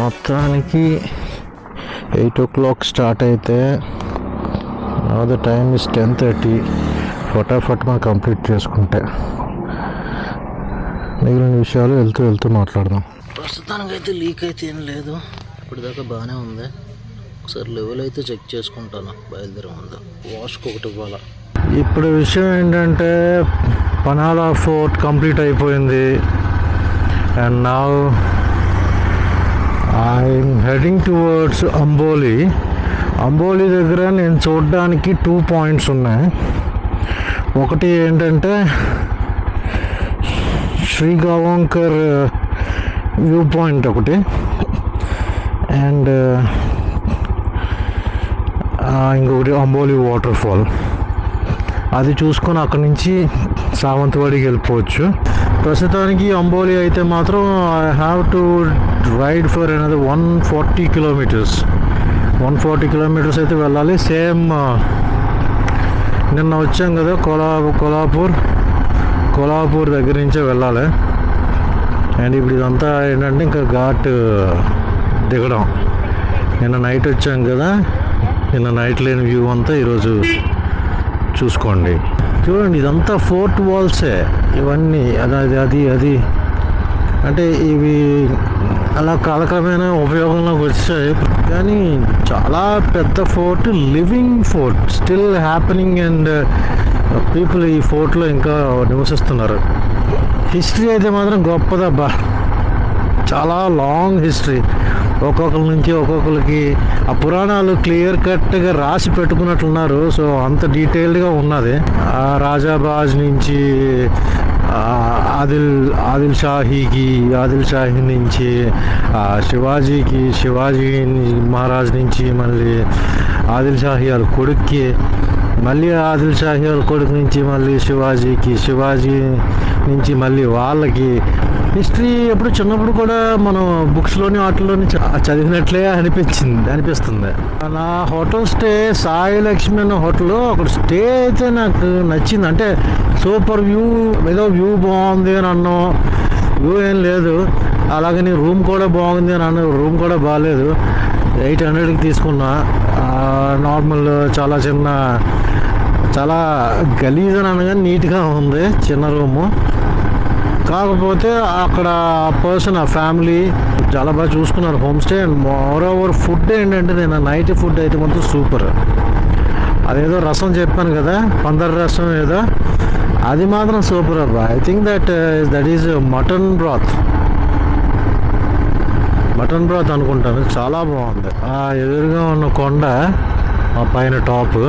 మొత్తానికి eight o'clock start అయితే the time is ten thirty. ఫటాఫట్ మనం కంప్లీట్ చేసుకుంటే మిగిలిన విషయాలు వెళ్తూ వెళ్తూ మాట్లాడదాం. ప్రస్తుతానికి అయితే లీక్ అయితే ఏం లేదు. ఇప్పటిదాకా బాగానే ఉంది. ఒకసారి లెవెల్ అయితే చెక్ చేసుకుంటాను బయలుదేరే ముందు. వాష్కి ఒకటి ఇవ్వాలా? ఇప్పుడు విషయం ఏంటంటే పనాలా ఫోర్ట్ కంప్లీట్ అయిపోయింది. అండ్ నా I'm heading towards Amboli Amboli దగ్గర నేను చూడడానికి టూ పాయింట్స్ ఉన్నాయి. ఒకటి ఏంటంటే Shri Gavankar view uh, point ఒకటి అండ్ uh, ఇంకొకటి అంబోలి వాటర్ ఫాల్ అది చూసుకొని అక్కడి నుంచి సావంతవాడికి వెళ్ళిపోవచ్చు. ప్రస్తుతానికి అంబోలి అయితే మాత్రం I have to ride for another one forty kilometres one forty kilometres అయితే వెళ్ళాలి. సేమ్ uh, నిన్న వచ్చాం కదా కొలా కొలాపూర్. కొలాపూర్ దగ్గర నుంచే వెళ్ళాలి. అండ్ ఇప్పుడు ఇదంతా ఏంటంటే ఇంకా ఘాట్ uh, దిగడం. నిన్న నైట్ వచ్చాం కదా. నిన్న నైట్ లేని వ్యూ అంతా ఈరోజు చూసుకోండి. చూడండి ఇదంతా ఫోర్ట్ వాల్సే. ఇవన్నీ అది అది అది. అంటే ఇవి అలా కాలక్రమేణా ఉపయోగంలోకి వచ్చాయి. కానీ చాలా పెద్ద fort living fort. Still happening and people ఈ ఫోర్ట్లో ఇంకా నివసిస్తున్నారు. హిస్టరీ అయితే మాత్రం గొప్పదబ్బా. చాలా లాంగ్ హిస్టరీ. ఒక్కొక్కరి నుంచి ఒక్కొక్కరికి ఆ పురాణాలు క్లియర్ కట్గా రాసి పెట్టుకున్నట్లున్నారు. సో అంత డీటెయిల్డ్గా ఉన్నది. ఆ రాజాబాజ్ నుంచి ఆదిల్ ఆదిల్ షాహీకి ఆదిల్ షాహీ నుంచి శివాజీకి శివాజీ మహారాజ్ నుంచి మళ్ళీ ఆదిల్ షాహీ వాళ్ళ కొడుక్కి మళ్ళీ ఆదిల్ షాహీ వాళ్ళ కొడుకు నుంచి మళ్ళీ శివాజీకి శివాజీ నుంచి మళ్ళీ వాళ్ళకి హిస్టరీ ఎప్పుడు చిన్నప్పుడు కూడా మనం బుక్స్లోని వాటిలోని చదివినట్లే అనిపించింది అనిపిస్తుంది. నా హోటల్ స్టే సాయి లక్ష్మి అన్న హోటల్ అక్కడ స్టే అయితే నాకు నచ్చింది. అంటే సూపర్ వ్యూ ఏదో వ్యూ బాగుంది అని అన్నాం. వ్యూ ఏం లేదు. అలాగే నీ రూమ్ కూడా బాగుంది అని అన్న. రూమ్ కూడా బాగాలేదు ఎయిట్ హండ్రెడ్కి తీసుకున్నా. నార్మల్ చాలా చిన్న చాలా గలీజ్ అని అనగా నీట్గా ఉంది. చిన్న రూము. కాకపోతే అక్కడ పర్సన్ ఆ ఫ్యామిలీ చాలా బాగా చూసుకున్నారు. Home stay and moreover food ఏంటంటే నేను నైట్ ఫుడ్ అయితే మొత్తం సూపర్. అదేదో రసం చెప్పాను కదా పందర రసం ఏదో అది మాత్రం సూపర్ అబ్బా. I think that that is mutton broth mutton broth అనుకుంటాను. చాలా బాగుంది. ఆ ఎదురుగా ఉన్న కొండ ఆ పైన టాప్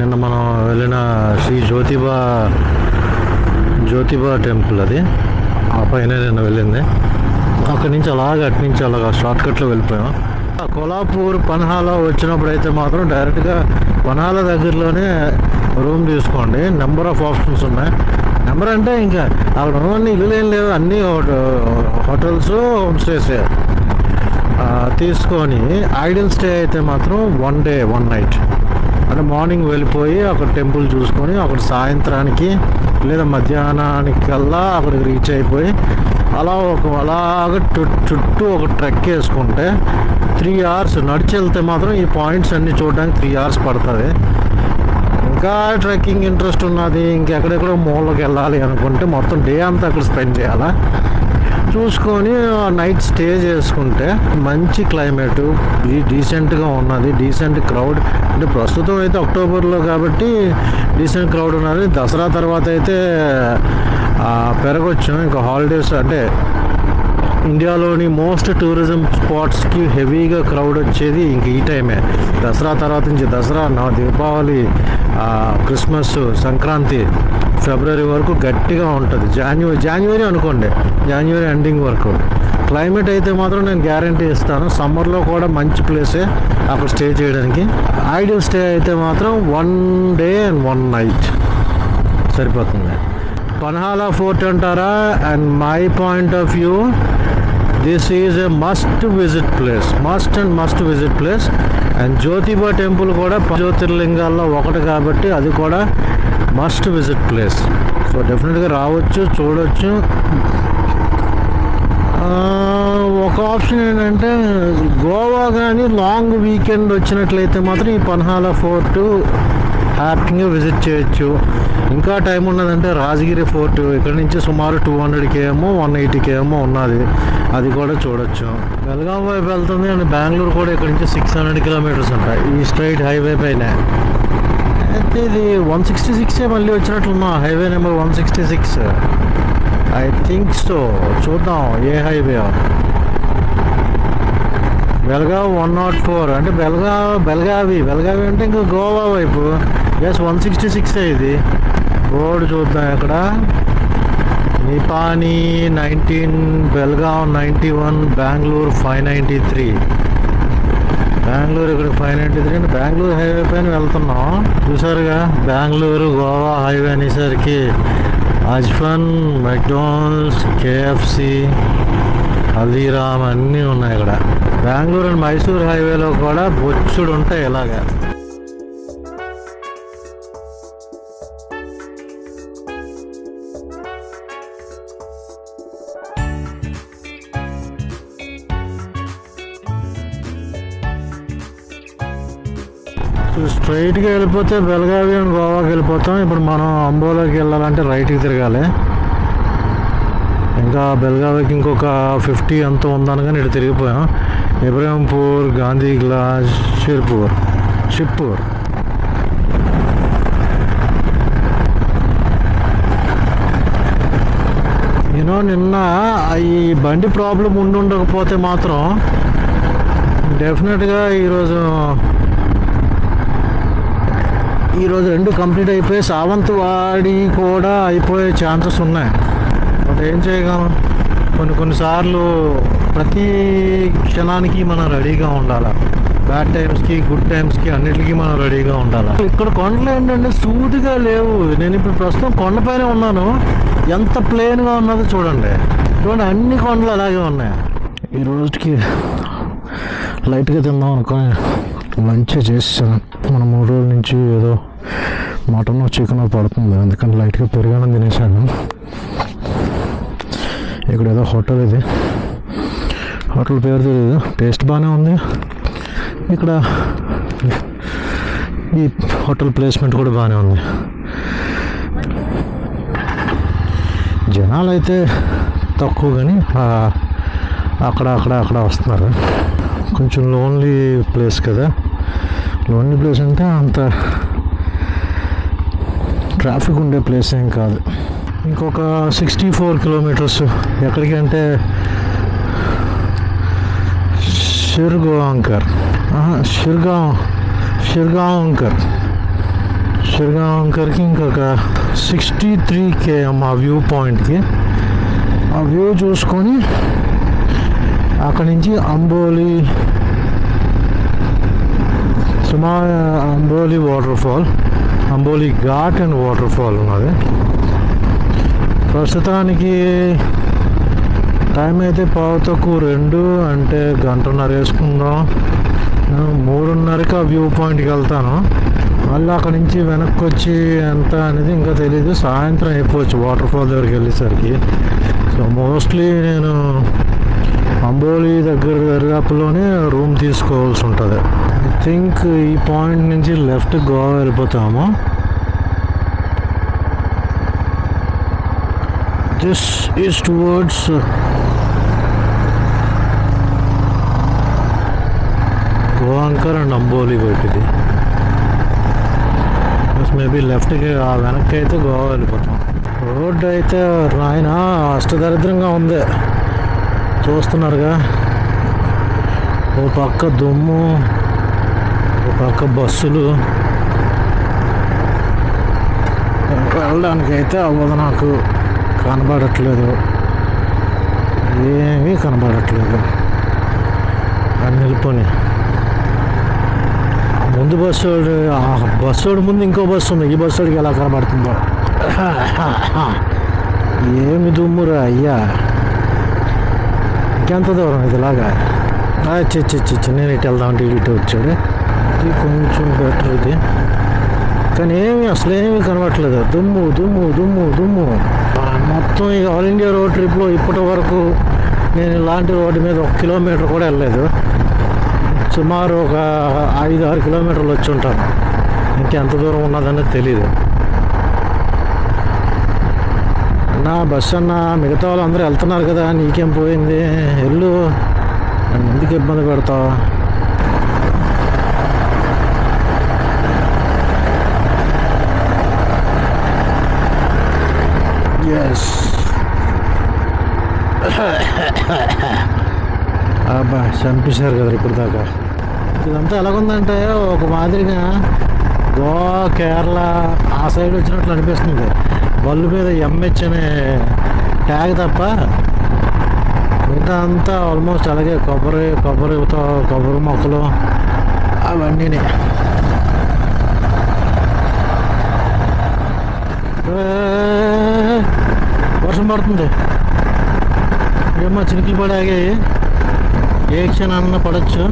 నిన్న మనం వెళ్ళిన శ్రీ జ్యోతిబా జ్యోతిబా టెంపుల్ అది. ఆ పైన నిన్న వెళ్ళింది. అక్కడి నుంచి అలాగ అటు నుంచి అలాగ షార్ట్ కట్లో వెళ్ళిపోయాం. కొలాపూర్ పన్హాలా వచ్చినప్పుడు అయితే మాత్రం డైరెక్ట్గా పన్హాల దగ్గరలోనే రూమ్ తీసుకోండి. నెంబర్ ఆఫ్ ఆప్షన్స్ ఉన్నాయి. నెంబర్ అంటే ఇంకా అక్కడ ఉన్నవన్నీ ఇల్లు ఏం లేవు. అన్నీ హోటల్స్ హోమ్ స్టేసే తీసుకొని ఐడియల్ స్టే అయితే మాత్రం వన్ డే వన్ నైట్. అంటే మార్నింగ్ వెళ్ళిపోయి అక్కడ టెంపుల్ చూసుకొని అక్కడ సాయంత్రానికి లేదా మధ్యాహ్నానికల్లా అక్కడికి రీచ్ అయిపోయి అలా ఒక అలాగ చుట్టూ ఒక ట్రెక్ వేసుకుంటే త్రీ అవర్స్ నడిచి వెళ్తే మాత్రం ఈ పాయింట్స్ అన్నీ చూడడానికి త్రీ అవర్స్ పడుతుంది. ఇంకా ట్రెక్కింగ్ ఇంట్రెస్ట్ ఉన్నది ఇంకెక్కడెక్కడో మూలకి వెళ్ళాలి అనుకుంటే మొత్తం డే అంతా అక్కడ స్పెండ్ చేయాలా? చూసుకొని నైట్ స్టే చేసుకుంటే మంచి క్లైమేట్. డీసెంట్గా ఉన్నది డీసెంట్ క్రౌడ్. అంటే ప్రస్తుతం అయితే అక్టోబర్లో కాబట్టి డీసెంట్ క్రౌడ్ ఉన్నది. దసరా తర్వాత అయితే ఆ, పెరగొచ్చు. ఇంకా హాలిడేస్ అంటే ఇండియాలోని మోస్ట్ టూరిజం స్పాట్స్కి హెవీగా క్రౌడ్ వచ్చేది ఇంక ఈ టైమే. దసరా తర్వాత నుంచి దసరా నా దీపావళి క్రిస్మస్ సంక్రాంతి ఫిబ్రవరి వరకు గట్టిగా ఉంటుంది. జాన్యువరి జాన్యువరి అనుకోండి. జాన్యువరి ఎండింగ్ వరకు. క్లైమేట్ అయితే మాత్రం నేను గ్యారంటీ ఇస్తాను. సమ్మర్లో కూడా మంచి ప్లేసే అక్కడ స్టే చేయడానికి. ఐడియల్ స్టే అయితే మాత్రం one day and one night. సరిపోతుంది. పన్హాలా ఫోర్ట్ అంటారా? And my point of view this is a must visit place must and must visit place and Jyotiba temple కూడా జ్యోతిర్లింగాల్లో ఒకటి కాబట్టి అది కూడా మస్ట్ విజిట్ ప్లేస్ సో డెఫినెట్గా రావచ్చు చూడవచ్చు ఒక ఆప్షన్ ఏంటంటే గోవా కానీ లాంగ్ వీకెండ్ వచ్చినట్లయితే మాత్రం ఈ పన్హాల ఫోర్టు హ్యాపీగా విజిట్ చేయొచ్చు. ఇంకా టైం ఉన్నదంటే రాజగిరి ఫోర్ట్ ఇక్కడ నుంచి సుమారు టూ హండ్రెడ్ కేఎమో వన్ ఎయిటీ కేఎమో ఉన్నది. అది కూడా చూడొచ్చు. బెల్గాం వైపు వెళ్తుంది అండ్ బెంగళూరు కూడా ఇక్కడ నుంచి సిక్స్ హండ్రెడ్ కిలోమీటర్స్ ఉంటాయి ఈ స్ట్రైట్ హైవే పైన. అయితే ఇది వన్ సిక్స్టీ సిక్సే మళ్ళీ వచ్చినట్లున్నా highway number one sixty six I think so చూద్దాం ఏ highway Belgaum one nought four అంటే బెల్గా బెల్గావి. బెల్గావి అంటే ఇంకా గోవా వైపు. ఎస్ వన్ సిక్స్టీ సిక్స్ ఇది. బోర్డు చూద్దాం ఇక్కడ Nipani nineteen Belgaum ninety one Bengaluru five ninety three Bengaluru ఇక్కడ ఫైవ్ నైంటీ త్రీ అంటే బెంగళూరు హైవే పైన వెళ్తున్నాం. చూసారుగా? బెంగళూరు గోవా హైవే అనేసరికి. అజ్ఫన్ మెక్డోనల్డ్స్ కేఎఫ్సి హల్దీరామ్ అన్నీ ఉన్నాయి ఇక్కడ. బెంగళూరు అండ్ మైసూర్ హైవేలో కూడా బొచ్చుడు ఉంటాయి ఇలాగా. స్ట్రైట్గా వెళ్ళిపోతే బెల్గావి అండ్ గోవాకి వెళ్ళిపోతాం. ఇప్పుడు మనం అంబోలోకి వెళ్ళాలంటే రైట్కి తిరగాలి. ఇంకా బెల్గావికి ఇంకొక ఫిఫ్టీ ఎంత ఉందనగానే ఇటు తిరిగిపోయాం. ఇబ్రహీంపూర్ గాంధీ గ్లాస్ షిర్పూర్. షిప్పూర్ యూనో నిన్న ఈ బండి ప్రాబ్లం ఉండి ఉండకపోతే మాత్రం డెఫినెట్గా ఈరోజు ఈరోజు రెండు కంప్లీట్ అయిపోయి సావంత్ వాడి కూడా అయిపోయే ఛాన్సెస్ ఉన్నాయి. బట్ ఏం చేయగలం? కొన్ని కొన్నిసార్లు ప్రతి క్షణానికి మనం రెడీగా ఉండాలి? బ్యాడ్ టైమ్స్కి గుడ్ టైమ్స్కి అన్నిటికీ మనం రెడీగా ఉండాలి? ఇక్కడ కొండలు ఏంటంటే సూదిగా లేవు. నేను ఇప్పుడు ప్రస్తుతం కొండపైన ఉన్నాను. ఎంత ప్లేన్గా ఉన్నదో చూడండి. చూడండి అన్ని కొండలు అలాగే ఉన్నాయి. ఈ రోజుకి లైట్గా తిందాం అనుకొని మంచిగా చేసాను మన మూడు రోజుల నుంచి ఏదో మటన్ చికెన్ పడుతుంది. అందుకని లైట్గా పెరిగాను తినేసాను. ఇక్కడ ఏదో హోటల్ ఇది. హోటల్ పేరు తెలియదు టేస్ట్ బాగానే ఉంది. ఇక్కడ ఈ హోటల్ ప్లేస్మెంట్ కూడా బాగానే ఉంది. జనాలు అయితే తక్కువ కానీ అక్కడ అక్కడ అక్కడ వస్తున్నారు. కొంచెం లోన్లీ ప్లేస్ కదా. లోన్లీ ప్లేస్ అంటే అంత ట్రాఫిక్ ఉండే ప్లేస్ ఏం కాదు. ఇంకొక సిక్స్టీ ఫోర్ కిలోమీటర్స్ ఎక్కడికి అంటే షిర్గాంకర్ షిర్గాం షిర్గాంకర్. షిర్గాంకర్కి ఇంకొక సిక్స్టీ త్రీ కేఎం ఆ వ్యూ పాయింట్కి. ఆ వ్యూ చూసుకొని అక్కడి నుంచి అంబోలి సుమా Amboli waterfall Amboli ghat and waterfall ఉన్నది. ప్రస్తుతానికి టైం అయితే పావుతకు రెండు అంటే గంటన్నర వేసుకుందాం. మూడున్నరకి ఆ వ్యూ పాయింట్కి వెళ్తాను. మళ్ళీ అక్కడి నుంచి వెనక్కి వచ్చి ఎంత అనేది ఇంకా తెలియదు సాయంత్రం అయిపోవచ్చు వాటర్ ఫాల్ దగ్గరికి వెళ్ళేసరికి. సో మోస్ట్లీ నేను అంబోలి దగ్గర దరిదాపులోనే రూమ్ తీసుకోవాల్సి ఉంటుంది. ఐ థింక్ ఈ పాయింట్ నుంచి లెఫ్ట్ గోవా వెళ్ళిపోతాము. This is towards Vankar and Amboli వైపు ఇది మేబీ లెఫ్ట్కి ఆ వెనక్కి అయితే గోవా వెళ్ళిపోతాం. రోడ్డు అయితే నాయన అష్టదరిద్రంగా ఉంది. చూస్తున్నారుగా. ఓ పక్క దుమ్ము ఓ పక్క బస్సులు. వెళ్ళడానికి అయితే అవ్వదు నాకు. కనబడట్లేదు ఏమీ కనబడట్లేదు అని వెళ్ళిపోయి ముందు బస్సు వాడు ఆ బస్సు వాడు ముందు ఇంకో బస్సు ఉంది ఈ బస్సు వాడికి ఎలా కనబడుతుందో ఏమి దుమ్మురా అయ్యా ఇంకెంత దూరం ఇది ఇలాగా చిచ్చి చిచ్చి నేను ఇటు వెళ్దామంటే ఇటు ఇటు వచ్చాడు ఇది కొంచెం బెటర్ ఇది కానీ ఏమి అసలు ఏమీ కనబడట్లేదు దుమ్ము దుమ్ము దుమ్ము దుమ్ము ఆ, మొత్తం ఈ ఆల్ ఇండియా రోడ్ ట్రిప్లో ఇప్పటి వరకు నేను ఇలాంటి రోడ్డు మీద ఒక కిలోమీటర్ కూడా వెళ్ళలేదు. సుమారు ఒక ఐదు ఆరు కిలోమీటర్లు వచ్చి ఉంటాను. ఇంకెంత దూరం ఉన్నదనేది తెలీదు. నా బస్ అన్న మిగతా వాళ్ళు అందరూ వెళ్తున్నారు కదా నీకేం పోయింది? వెళ్ళు. ఎందుకు ఇబ్బంది పెడతావు? అబ్బా చంపేశారు కదా ఇప్పుడు దాకా. ఇదంతా ఎలాగుందంటే ఒక మాదిరిగా గోవా కేరళ ఆ సైడ్ వచ్చినట్లు అనిపిస్తుంది. బళ్ళు మీద ఎంహెచ్ అనే ట్యాగ్ తప్ప మిగతా అంతా ఆల్మోస్ట్ అలాగే కొబ్బరి కొబ్బరితో కొబ్బరి మొక్కలు అవన్నీనే ఏ, వర్షం పడుతుంది ఏమో చినుకులు పడి ఏ క్షణాన్న పడచ్చు.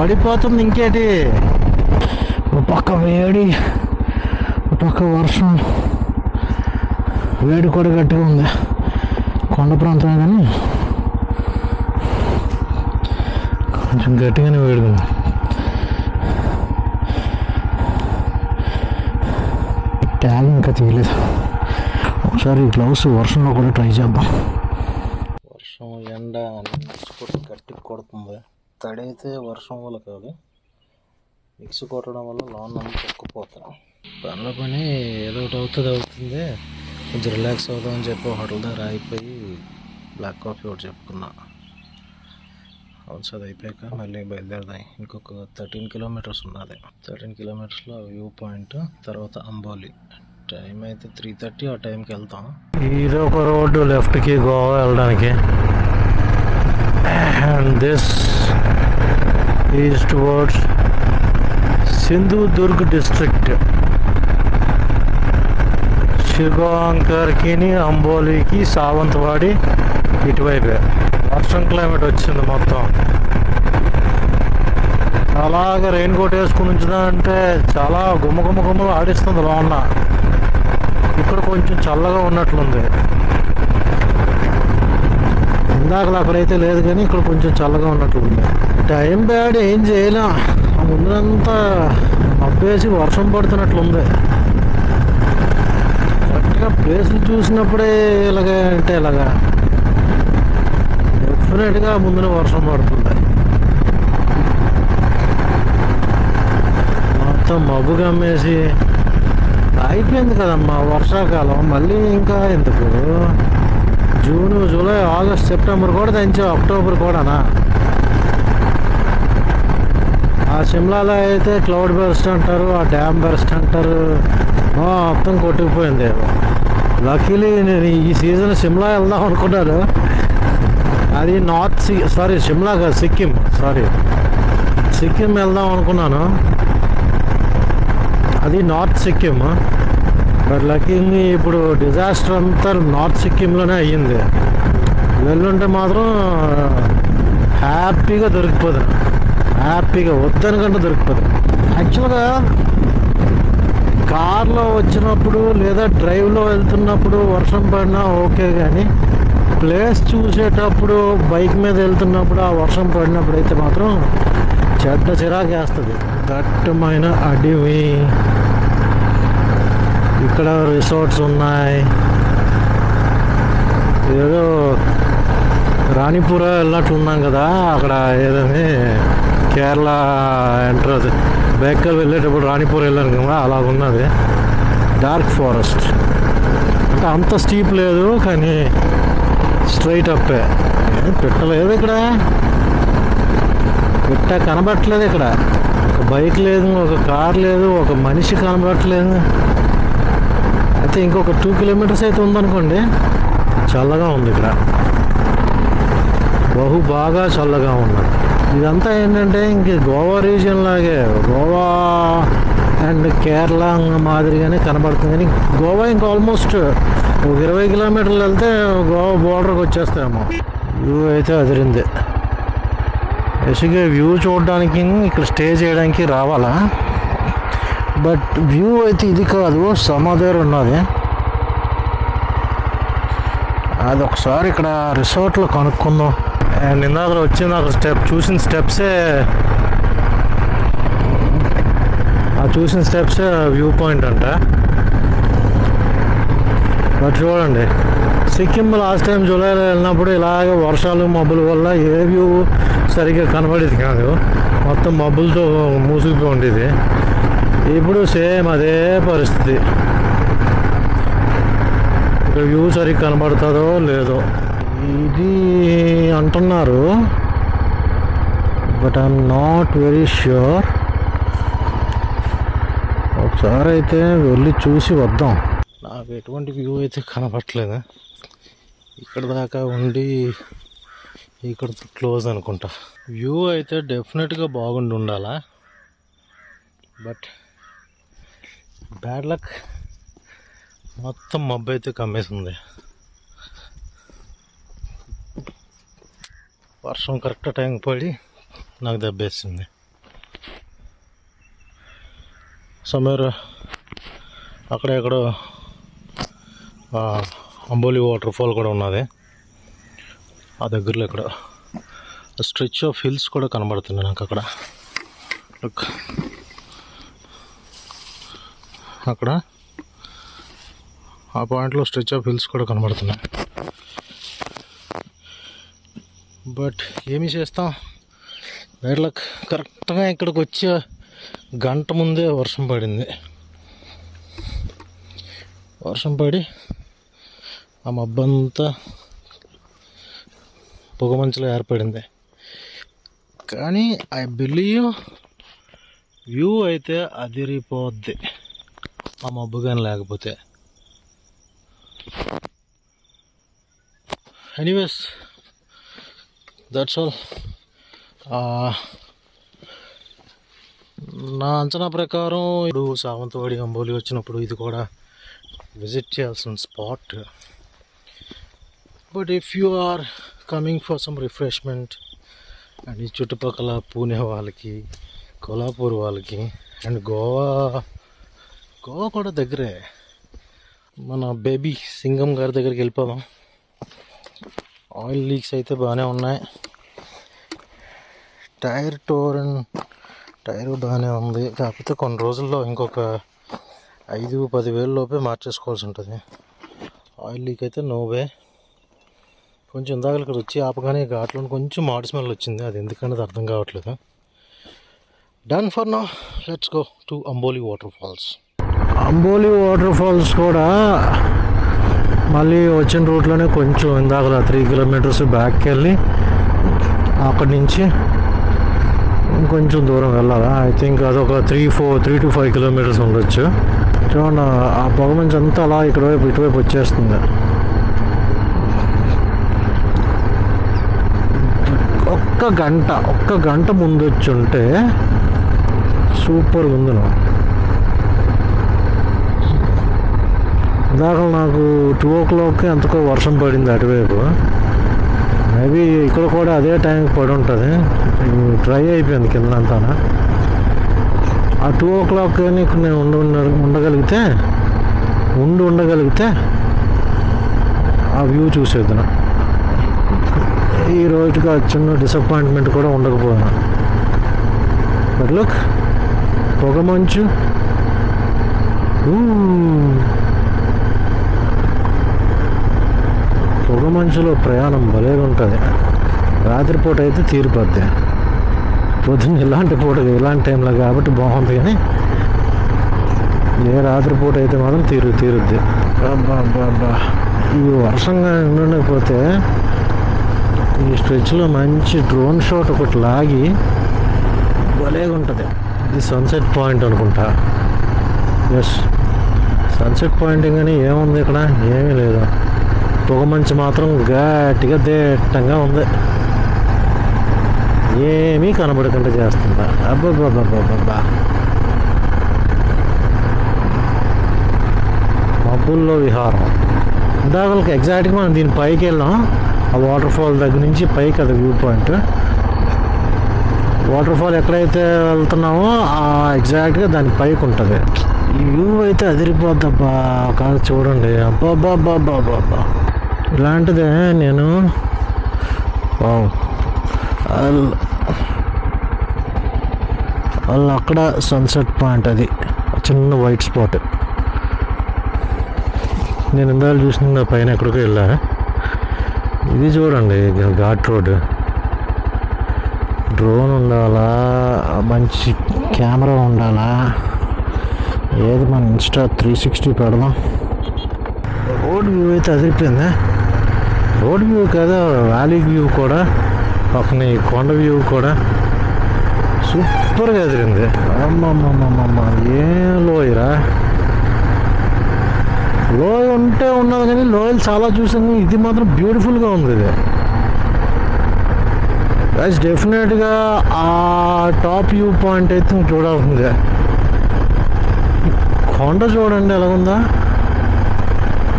పడిపోతుంది ఇంకేటి? ఒక పక్క వేడి ఒక పక్క వర్షం. వేడి కూడా గట్టిగా ఉంది. కొండ ప్రాంతం కానీ కొంచెం గట్టిగానే వేడిగా ట్యాగ్ ఇంకా తీయలేదు. ఒకసారి ఈ గ్లౌస్ వర్షంలో కూడా ట్రై చేద్దాం. వర్షం ఎండ కొట్టి గట్టి కొడుతుంది. తడి అయితే వర్షం వల్ల కాదు. మిక్స్ కొట్టడం వల్ల లోన్ అంతా తొక్కుపోతాం పనుల పని ఏదో ఒకటి అవుతుంది అవుతుంది. కొంచెం రిలాక్స్ అవుదాం అని చెప్పి హోటల్ దగ్గర అయిపోయి బ్లాక్ కాఫీ ఒకటి చెప్పుకున్నా. అవును సార్ అది అయిపోయాక మళ్ళీ బయలుదేరదాం. ఇంకొక థర్టీన్ కిలోమీటర్స్ ఉన్నది. థర్టీన్ కిలోమీటర్స్లో వ్యూ పాయింట్ తర్వాత అంబోలి. టైం అయితే త్రీ థర్టీ ఆ టైంకి వెళ్తాం. ఇది ఒక రోడ్డు లెఫ్ట్కి గోవా వెళ్ళడానికి. And this is towards Sindhudurg district శివగాంకర్కి అంబోలికి సావంతవాడి ఇటువైపే. వర్షం క్లైమేట్ వచ్చింది మొత్తం. అలాగ రెయిన్ కోట్ వేసుకుని ఉంచుదా అంటే చాలా గుమ్మ గుమ్మ గుమ్మలు ఆడిస్తుంది లోన. ఇక్కడ కొంచెం చల్లగా ఉన్నట్లుంది. ఇందాకలు అక్కడైతే లేదు కానీ ఇక్కడ కొంచెం చల్లగా ఉన్నట్లుంది. టైం బ్యాడ్ ఏం చేయలేం. ఆ ముందంతా అబ్బేసి వర్షం పడుతున్నట్లుంది. కరెక్ట్గా ప్లేసులు చూసినప్పుడే ఇలాగే అంటే ఇలాగా డెఫినెట్గా ముందున వర్షం పడుతుంది. మొత్తం మబ్బు కమ్మేసి అయిపోయింది కదమ్మా వర్షాకాలం. మళ్ళీ ఇంకా ఎందుకు? జూన్ జూలై ఆగస్ట్ సెప్టెంబర్ కూడా దంచా అక్టోబర్ కూడానా? ఆ సిమ్లాలో అయితే క్లౌడ్ బెస్ట్ అంటారు ఆ డ్యామ్ బెస్ట్ అంటారు. మొత్తం కొట్టుకుపోయింది. లక్కీలీ నేను ఈ సీజన్ సిమ్లా వెళ్దాం అనుకున్నాను. అది నార్త్ సి సారీ సిమ్లా కాదు సిక్కిం సారీ. సిక్కిం వెళ్దాం అనుకున్నాను. అది నార్త్ సిక్కిం. బట్ లక్కీని ఇప్పుడు డిజాస్టర్ అంతా నార్త్ సిక్కింలోనే అయ్యింది. వెళ్ళుంటే మాత్రం హ్యాపీగా దొరికిపోదు హ్యాపీగా వద్దనుకంటే దొరికిపోదు యాక్చువల్గా కార్లో వచ్చినప్పుడు లేదా డ్రైవ్లో వెళ్తున్నప్పుడు వర్షం పడినా ఓకే కానీ ప్లేస్ చూసేటప్పుడు బైక్ మీద వెళ్తున్నప్పుడు ఆ వర్షం పడినప్పుడు అయితే మాత్రం చెడ్డ చిరాకేస్తుంది. దట్టమైన అడివి. ఇక్కడ రిసార్ట్స్ ఉన్నాయి. ఏదో రాణిపుర వెళ్ళినట్లు ఉన్నాం కదా అక్కడ ఏదని కేరళ ఎంటర్ బైకల్ వెళ్ళేటప్పుడు రాణిపుర వెళ్ళాను కదా అలా ఉన్నది. డార్క్ ఫారెస్ట్ అంటే అంత స్టీప్ లేదు కానీ స్ట్రైట్ అప్పే పెట్టలేదు ఇక్కడ. పెట్ట కనబట్టలేదు ఇక్కడ. ఒక బైక్ లేదు ఒక కార్ లేదు ఒక మనిషి కనబడట్లేదు. అయితే ఇంకొక టూ కిలోమీటర్స్ అయితే ఉందనుకోండి చల్లగా ఉంది ఇక్కడ. బహు బాగా చల్లగా ఉన్నది. ఇదంతా ఏంటంటే ఇంక గోవా రీజియన్ లాగే గోవా అండ్ కేరళ మాదిరిగానే కనబడుతుంది. కానీ గోవా ఇంకా ఆల్మోస్ట్ ఒక ఇరవై కిలోమీటర్లు వెళ్తే గోవా బోర్డర్కి వచ్చేస్తామో వ్యూ అయితే అదిరింది. బేసిక్గా వ్యూ చూడడానికి ఇక్కడ స్టే చేయడానికి రావాలా? బట్ వ్యూ అయితే ఇది కాదు సమాధేర్ ఉన్నది. అది ఒకసారి ఇక్కడ రిసార్ట్లో కనుక్కుందాం. అండ్ ఇందాక వచ్చింది స్టెప్ చూసిన స్టెప్సే ఆ చూసిన స్టెప్సే వ్యూ పాయింట్ అంట. బట్ చూడండి సిక్కిం లాస్ట్ టైం జూలైలో వెళ్ళినప్పుడు ఇలాగే వర్షాలు మబ్బుల వల్ల ఏ వ్యూ సరిగ్గా కనబడేది కాదు. మొత్తం మబ్బులతో మూసుకుపోయి ఉండేది ఇప్పుడు సేమ్ అదే పరిస్థితి. ఇక్కడ వ్యూ సరిగ్గా కనబడుతుందో లేదో. ఇది అంటున్నారు. But I'm not very sure. ఒకసారి అయితే వెళ్ళి చూసి వద్దాం. నాకు ఎటువంటి వ్యూ అయితే కనపట్లేదు ఇక్కడ దాకా ఉండి ఇక్కడ క్లోజ్ అనుకుంటా. వ్యూ అయితే డెఫినెట్గా బాగుండి ఉండాలా? బట్ బ్యాడ్ లక్ మొత్తం మబ్బు అయితే కమ్మేసింది. వర్షం కరెక్ట్ టైంకి పడి నాకు దెబ్బేసింది. సో మీరు అక్కడ ఎక్కడో అంబోలి వాటర్ ఫాల్ కూడా ఉన్నది. ఆ దగ్గరలో ఇక్కడ స్ట్రెచ్ ఆఫ్ హిల్స్ కూడా కనబడుతుంది నాకు అక్కడ. లుక్ అక్కడ. ఆ పాయింట్లో స్ట్రెచ్ ఆఫ్ హిల్స్ కూడా కనబడుతున్నాయి. బట్ ఏమి చేస్తాం? వేర్లకు కరెక్ట్గా ఇక్కడికి వచ్చే గంట ముందే వర్షం పడింది. వర్షం పడి ఆ మబ్బంతా పొగమంచులో ఏర్పడింది. కానీ ఐ బిలీవ్ వ్యూ అయితే అదిరిపోద్ది. ఆ మబ్బు కానీ లేకపోతే ఎనీవేస్ దట్స్ ఆల్ నా అంచనా ప్రకారం ఇప్పుడు సావంతవాడి అంబోలి వచ్చినప్పుడు ఇది కూడా విజిట్ చేయాల్సిన spot but if you are coming for some refreshment and ఈ చుట్టుపక్కల పూణే వాళ్ళకి కొల్హాపూర్ వాళ్ళకి అండ్ గోవా గోవా దగ్గరే మన బేబీ సింగం గారి దగ్గరికి వెళ్ళిపోదాం. ఆయిల్ లీక్స్ అయితే బాగానే ఉన్నాయి. టైర్ టోర్ అండ్ టైర్ బాగానే ఉంది. కాకపోతే కొన్ని రోజుల్లో ఇంకొక ఐదు పదివేల లోపే మార్చేసుకోవాల్సి ఉంటుంది. ఆయిల్ లీక్ అయితే నోవే కొంచెం ఇందాక ఇక్కడ వచ్చి ఆపగానే ఘాట్లో కొంచెం మాడి స్మెల్ వచ్చింది. అది ఎందుకనేది అర్థం కావట్లేదు. Done for no let's go to Amboli water falls Amboli water falls కూడా మళ్ళీ వచ్చిన రూట్లోనే కొంచెం ఇందాక త్రీ కిలోమీటర్స్ బ్యాక్కి వెళ్ళి అక్కడి నుంచి ఇంకొంచెం దూరం వెళ్ళాలా? ఐ థింక్ అదొక three four three to five kilometres ఉండొచ్చు. చూడండి ఆ పొగ మంచి అంతా అలా ఇక్కడ వైపు ఇటువైపు వచ్చేస్తుంది. ఒక్క గంట ఒక్క గంట ముందు వచ్చి ఉంటే సూపర్ ఉంది నువ్వు ఇందాక నాకు టూ ఓ క్లాక్కి ఎంతకో వర్షం పడింది అటువైపు. మేబీ ఇక్కడ కూడా అదే టైంకి పడి ఉంటుంది. డ్రై అయిపోయింది కిందంతా ఆ టూ ఓ క్లాక్ కానీ ఇక్కడ నేను ఉండ ఉండగలిగితే ఉండి ఉండగలిగితే ఆ వ్యూ చూసేద్దును. ఈ రోజుకి ఆ చిన్న డిసప్పాయింట్మెంట్ కూడా ఉండకపోయినా బట్ లుక్ పొగ మంచు hmm. పొగ మంచులో ప్రయాణం భలేగా ఉంటుంది. రాత్రిపూట అయితే తీరిపోద్ది పొద్దున్న ఇలాంటి పూట ఇలాంటి టైంలో కాబట్టి బాగుంది కానీ ఏ రాత్రిపూట అయితే మాత్రం తీరు తీరుద్ది. అబ్బా ఈ వర్షంగా ఉండకపోతే ఈ స్ట్రెచ్లో మంచి డ్రోన్ షాట్ ఒకటి లాగి భలేగా ఉంటుంది. ఇది సన్సెట్ పాయింట్ అనుకుంటా. ఎస్ సన్సెట్ పాయింటింగ్ అని ఏముంది ఇక్కడ? ఏమీ లేదు. పొగ మంచు మాత్రం గట్టిగా దిట్టంగా ఉంది. ఏమీ కనబడకుండా చేస్తుందా? అబ్బాబ్బాబ్బాబ్బా మబ్బుల్లో విహారం. ఇందాకలకి ఎగ్జాక్ట్గా మనం దీని పైకి వెళ్ళాం. ఆ వాటర్ ఫాల్ దగ్గర నుంచి పైకి అది వ్యూ పాయింట్ వాటర్ ఫాల్ ఎక్కడైతే వెళ్తున్నామో ఆ ఎగ్జాక్ట్గా దాని పైకి ఉంటుంది. ఈ వ్యూ అయితే అదిరిపోద్దబ్బా. కాదు చూడండి. అబ్బా ఇలాంటిదే నేను. వాళ్ళు అక్కడ సన్సెట్ పాయింట్ అది. చిన్న వైట్ స్పాట్ నేను ఇందాక చూసిన పైన ఎక్కడికో వెళ్ళా. ఇది చూడండి ఘాట్ రోడ్. డ్రోన్ ఉండాలా? మంచి కెమెరా ఉండాలా? ఏది మన ఇన్స్టా త్రీ సిక్స్టీ పెడదాం. రోడ్ వ్యూ అయితే అదిరిపోయిందా? రోడ్ వ్యూ కదా వ్యాలీ వ్యూ కూడా పక్కన ఈ కొండ వ్యూ కూడా సూపర్గా ఎదిరింది. అమ్మమ్మమ్మమ్మ ఏం లోయరా? లోయ ఉంటే ఉన్నది కానీ లోయలు చాలా చూసాము ఇది మాత్రం బ్యూటిఫుల్గా ఉంది ఇది. గైస్ డెఫినెట్గా ఆ టాప్ వ్యూ పాయింట్ అయితే ఇంక చూడాల్సిందే. కొండ చూడండి ఎలాగుందా?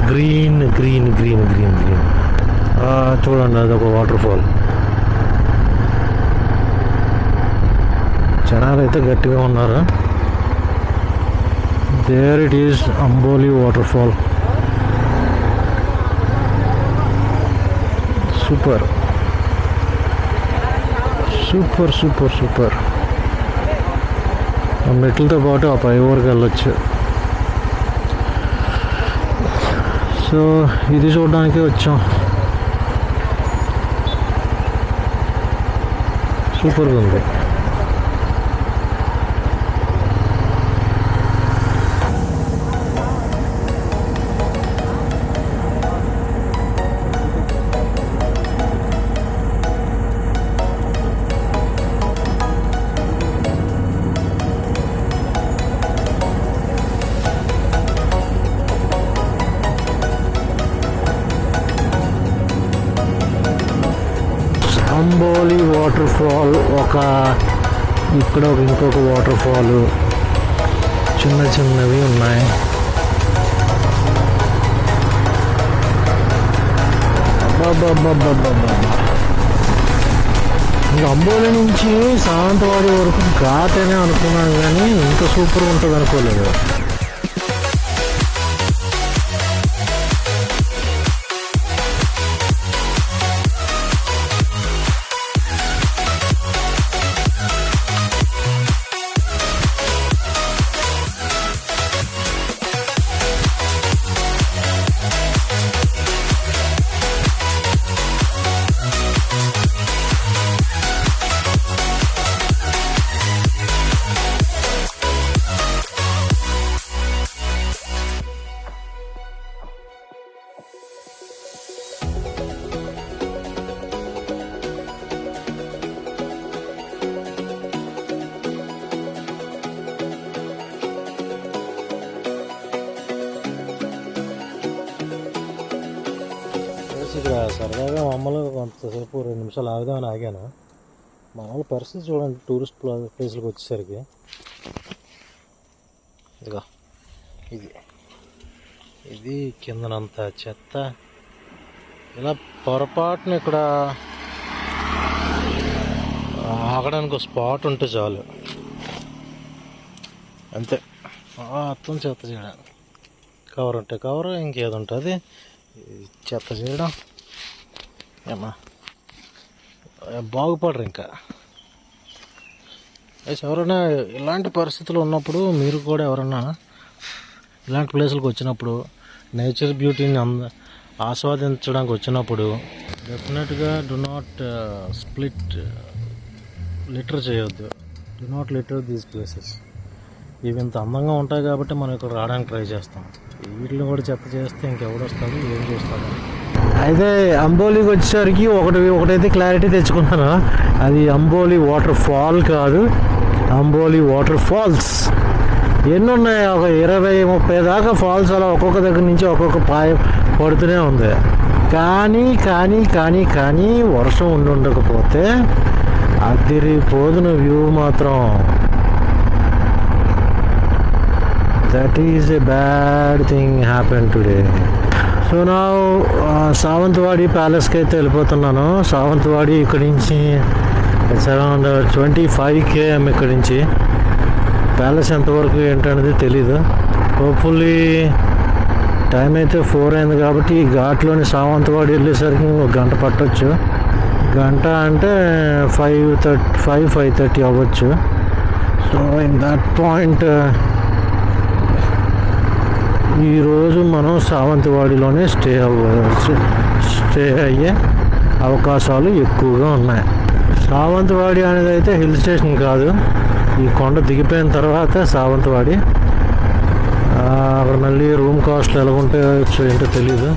Green green green green green. చూడండి అది ఒక వాటర్ ఫాల్ జనాలు అయితే గట్టిగా ఉన్నారు there it is Amboli water fall super super super super ఆ మెట్లతో పాటు ఆ పై వరకు వెళ్ళొచ్చు సో ఇది చూడడానికి వచ్చాం సూపర్గా ఉంది ఇక్కడ ఒక ఇంకొక వాటర్ ఫాల్ చిన్న చిన్నవి ఉన్నాయి. ఇంకా అంబోలి నుంచి సాయంత్రవాడి వరకు ఘాట్ అనే అనుకున్నాను కానీ ఇంత సూపర్ ఉంటుంది అనుకోలేదు ఫ్రెండ్స్ ఇక్కడ సరదాగా మమ్మల్ని కొంతసేపు రెండు నిమిషాలు ఆగుదామని ఆగాను. మామూలు పరిస్థితి చూడండి టూరిస్ట్ ప్లేస్లకు వచ్చేసరికి. ఇదిగో ఇది. ఇది కిందనంత చెత్త. ఇలా పొరపాటున ఇక్కడ ఆగడానికి ఒక స్పాట్ ఉంటే చాలు. అంతే. మొత్తం చెత్త చేయడానికి. కవర్ ఉంటే కవర్ ఇంకేది ఉంటుంది? చెత్త చేయడం ఏమా బాగుపడరు ఇంకా. ఎవరైనా ఇలాంటి పరిస్థితులు ఉన్నప్పుడు మీరు కూడా ఎవరైనా ఇలాంటి ప్లేసులకు వచ్చినప్పుడు నేచర్ బ్యూటీని అంద ఆస్వాదించడానికి వచ్చినప్పుడు డెఫినెట్గా డు నాట్ స్ప్లిట్ లిటర్ చేయొద్దు. Do not litter these places. ఇవి ఇంత అందంగా ఉంటాయి కాబట్టి మనం ఇక్కడ రావడానికి ట్రై చేస్తాం. వీళ్ళు కూడా చెప్ప చేస్తే ఇంకెవడు వస్తాడు ఏం చూస్తాడు? అయితే అంబోలికి వచ్చేసరికి ఒకటి ఒకటైతే క్లారిటీ తెచ్చుకున్నాను. అది అంబోలి వాటర్ ఫాల్ కాదు. అంబోలి వాటర్ ఫాల్స్ ఎన్ని ఉన్నాయి ఒక ఇరవై ముప్పై దాకా ఫాల్స్ అలా ఒక్కొక్క దగ్గర నుంచి ఒక్కొక్క పాయ పడుతూనే ఉంది. కానీ కానీ కానీ కానీ వర్షం ఉండి ఉండకపోతే అదిరిపోదున వ్యూ మాత్రం. That is a bad thing happen today so నా సావంతవాడి ప్యాలెస్కి అయితే వెళ్ళిపోతున్నాను. సావంతవాడి ఇక్కడి నుంచి it's around twenty five KM ఇక్కడి నుంచి. ప్యాలెస్ ఎంతవరకు ఏంటనేది తెలీదు. హోప్ఫుల్లీ టైం అయితే ఫోర్ అయింది కాబట్టి ఈ ఘాట్లోని సావంతవాడి వెళ్ళేసరికి ఒక గంట పట్టొచ్చు. గంట అంటే five thirty five five thirty అవ్వచ్చు. సో ఇన్ దట్ పాయింట్ ఈరోజు మనం సావంతవాడిలోనే స్టే అవ్వ స్టే అయ్యే అవకాశాలు ఎక్కువగా ఉన్నాయి. సావంతవాడి అనేది అయితే హిల్ స్టేషన్ కాదు. ఈ కొండ దిగిపోయిన తర్వాత సావంతవాడి అక్కడ మళ్ళీ రూమ్ కాస్ట్లు ఎలా ఉంటాయో ఏంటో తెలియదు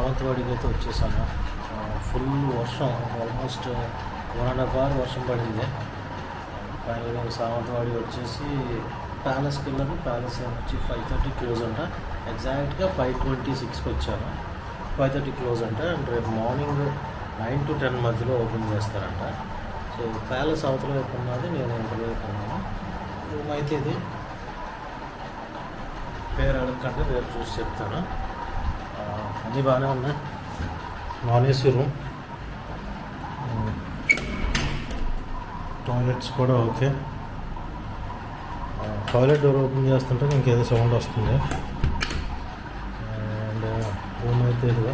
సావంతవాడికి అయితే వచ్చేసాను ఫుల్ వర్షం almost one and half hour వర్షం పడింది. ఫైనల్గా సావంతవాడి వచ్చేసి ప్యాలెస్కి వెళ్ళాను ప్యాలెస్ వచ్చి ఫైవ్ థర్టీ క్లోజ్ అంట. ఎగ్జాక్ట్గా ఫైవ్ ట్వంటీ సిక్స్కి వచ్చాను ఫైవ్ థర్టీ క్లోజ్ అంట. అండ్ రేపు మార్నింగ్ నైన్ టు టెన్ మధ్యలో ఓపెన్ చేస్తారంట. సో ప్యాలెస్ అవతల వైపు ఉన్నది నేను ఇంటర్ వైపు ఉన్నాను. రూమ్ అయితే ఇది. పేరు అడగకంటే రేపు చూసి చెప్తాను. అన్నీ బాగానే ఉన్నాయి. నాన్ ఏసీ రూమ్ టాయిలెట్స్ కూడా ఓకే. టాయిలెట్ డోర్ ఓపెన్ చేస్తుంటే ఇంకేదో సౌండ్ వస్తుంది. అండ్ రూమ్ అయితే ఇదిగా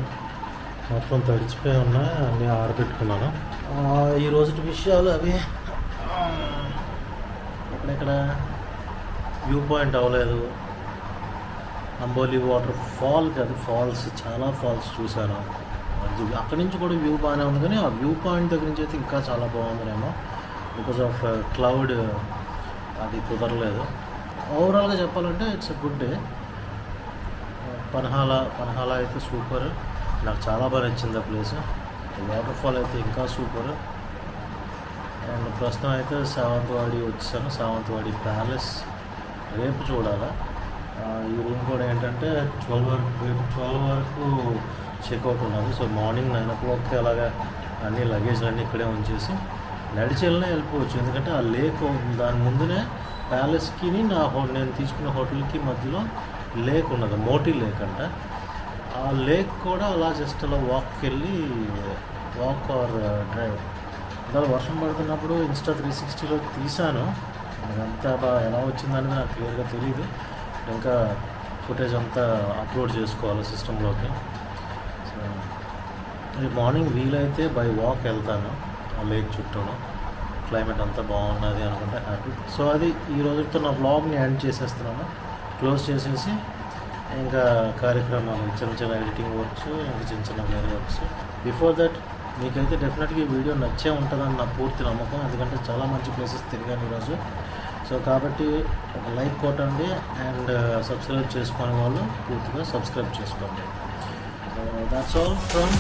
మొత్తం తడిచిపోయి ఉన్నాయి. అన్నీ ఆరబెట్టుకున్నాను. ఆ, ఈ రోజు విషయాలు అవి ఇక్కడ వ్యూ పాయింట్ అవ్వలేదు. అంబోలి వాటర్ ఫాల్ కాదు ఫాల్స్ చాలా ఫాల్స్ చూసారా అది అక్కడి నుంచి కూడా వ్యూ బాగానే ఉంది కానీ ఆ వ్యూ పాయింట్ దగ్గర నుంచి అయితే ఇంకా చాలా బాగుందనేమో. బికాస్ ఆఫ్ క్లౌడ్ అది కుదరలేదు. ఓవరాల్గా చెప్పాలంటే it's a good day Panhala Panhala అయితే సూపర్ నాకు చాలా బాగా నచ్చింది ఆ ప్లేస్ వాటర్ ఫాల్ అయితే ఇంకా సూపర్ అండ్ ప్రస్తుతం అయితే సావంతవాడి వచ్చాను సావంతవాడి ప్యాలెస్ రేపు చూడాలా? ఈ రూమ్ కూడా ఏంటంటే ట్వెల్వ్ వరకు ట్వెల్వ్ వరకు చెక్అవుట్ ఉన్నది సో మార్నింగ్ నైన్ ఓ క్లాక్కి అలాగా అన్ని లగేజ్లు అన్నీ ఇక్కడే ఉంచేసి నడిచి వెళ్ళినా వెళ్ళిపోవచ్చు. ఎందుకంటే ఆ లేక్ దాని ముందునే ప్యాలెస్కి నా హో నేను తీసుకున్న హోటల్కి మధ్యలో లేక్ ఉన్నది. మోటీ లేక్ అంట. ఆ లేక్ కూడా అలా జస్ట్ అలా వాక్కి వెళ్ళి వాక్ ఆర్ డ్రైవ్ దాని వర్షం పడుతున్నప్పుడు ఇన్స్టా త్రీ సిక్స్టీలో తీశాను. అదంతా ఎలా వచ్చిందనేది నాకు క్లియర్గా తెలియదు ఇంకా ఫుటేజ్ అంతా అప్లోడ్ చేసుకోవాలి సిస్టంలోకి సో రేపు మార్నింగ్ వీలైతే బై వాక్ వెళ్తాను ఆ లేక్ చుట్టూను. క్లైమేట్ అంతా బాగున్నది అనుకుంటే హ్యాపీ సో అది ఈ రోజుతో నా బ్లాగ్ని ఎండ్ చేసేస్తున్నాను. క్లోజ్ చేసేసి ఇంకా కార్యక్రమాలు చిన్న చిన్న ఎడిటింగ్ వర్క్స్ ఇంకా చిన్న చిన్న వేరే వర్క్స్ బిఫోర్ దట్ మీకైతే డెఫినెట్గా ఈ వీడియో నచ్చే ఉంటుందని నా పూర్తి నమ్మకం. ఎందుకంటే చాలా మంచి ప్లేసెస్ తిరిగాను ఈరోజు సో కాబట్టి ఒక లైక్ కొట్టండి అండ్ uh, సబ్స్క్రైబ్ చేసుకునే వాళ్ళు పూర్తిగా సబ్స్క్రైబ్ చేసుకోండి. So that's all from